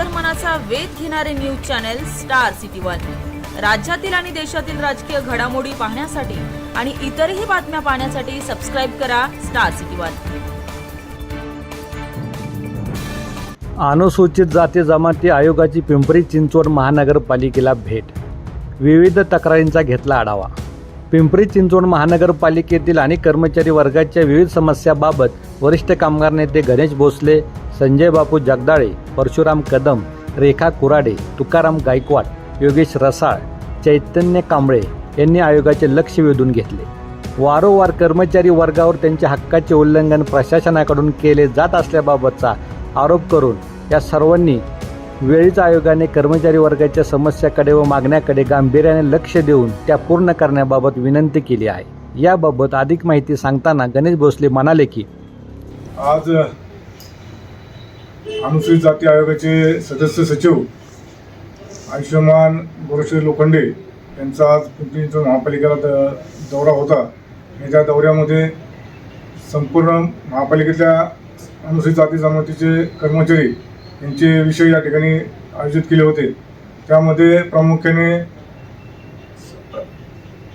अंतर्मनाचा वेध घेणारे news channel Star City One. राज्यातील आणि देशातील राजकीय घडामोडी पाहण्यासाठी आणि इतरही बातम्या पाहण्यासाठी सबस्क्राईब करा स्टार सिटी वन. अनुसूचित जाती जमाती आयोगाची पिंपरी चिंचवड महानगरपालिकेला भेट. विविध तक्रारींचा घेतला आढावा. पिंपरी चिंचवड महानगरपालिकेतील आणि कर्मचारी वर्गाच्या विविध समस्याबाबत वरिष्ठ कामगार नेते गणेश भोसले संजय बापू जगदाळे परशुराम कदम रेखा कुराडे तुकाराम गायकवाड योगेश रसाळ चैतन्य कांबळे यांनी आयोगाचे लक्ष वेधून घेतले. वारंवार कर्मचारी वर्गावर त्यांच्या हक्काचे उल्लंघन प्रशासनाकडून केले जात असल्याबाबतचा आरोप करून या सर्वांनी वेळीच आयोगाने कर्मचारी वर्गाच्या समस्याकडे व मागण्याकडे गांभीर्याने लक्ष देऊन त्या पूर्ण करण्याबाबत विनंती केली आहे. याबाबत अधिक माहिती सांगताना गणेश भोसले म्हणाले की आज अनुसूचित जाती आयोगाचे सदस्य सचिव आयुष्यमान गोरक्षे लोखंडे यांचा आज पिंपरी चिंचवड महापालिकेला दौरा होता. आणि त्या दौऱ्यामध्ये संपूर्ण महापालिकेतल्या अनुसूचित जाती जमातीचे कर्मचारी यांचे विषय या ठिकाणी आयोजित केले होते. त्यामध्ये प्रामुख्याने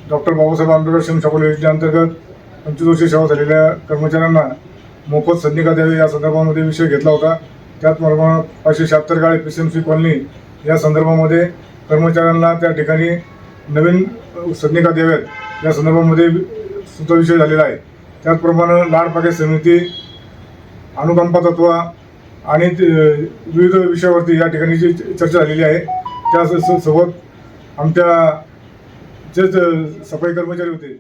डॉक्टर बाबासाहेब आंबेडकर श्रम शकल योजनेअंतर्गत पंचवीस वर्षे सेवा झालेल्या कर्मचाऱ्यांना मोफत संधिका द्यावी या संदर्भामध्ये विषय घेतला होता. त्याचप्रमाणे पाचशे शहात्तर गाळे P C M C colony या संदर्भामध्ये कर्मचाऱ्यांना त्या ठिकाणी नवीन संधिका द्याव्यात या संदर्भामध्ये सुद्धा विषय झालेला आहे. त्याचप्रमाणे लाडपाके समिती अनुकंपा तत्व आणि ते विविध विषयावरती या ठिकाणी जी चर्चा झालेली आहे त्या सोबत आमच्या जे सफाई कर्मचारी होते